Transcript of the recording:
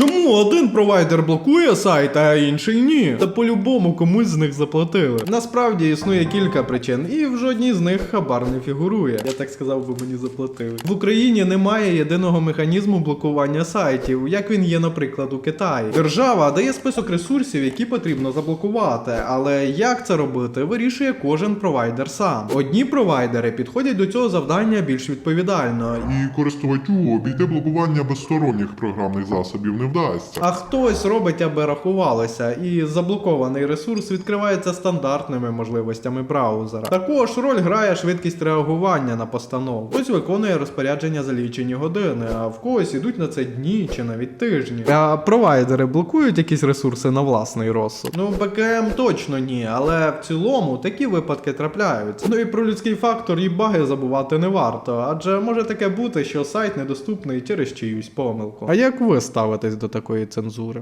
Чому один провайдер блокує сайт, а інший ні? Та по-любому комусь з них заплатили. Насправді існує кілька причин, і в жодній з них хабар не фігурує. Я так сказав, бо мені заплатили. В Україні немає єдиного механізму блокування сайтів, як він є, наприклад, у Китаї. Держава дає список ресурсів, які потрібно заблокувати, але як це робити, вирішує кожен провайдер сам. Одні провайдери підходять до цього завдання більш відповідально, І користувачу обійти блокування без сторонніх програмних засобів не вдасться. А хтось робить, аби рахувалося, і заблокований ресурс відкривається стандартними можливостями браузера. Також роль грає швидкість реагування на постанову. Хтось виконує розпорядження за лічені години, а в когось ідуть на це дні чи навіть тижні. А провайдери блокують якісь ресурси на власний розсуд. Ну, БКМ точно ні, але в цілому такі випадки трапляються. Ну і про людський фактор і баги забувати не варто, адже може таке бути, що сайт недоступний через чиюсь помилку. А як ви ставитесь до такої цензури?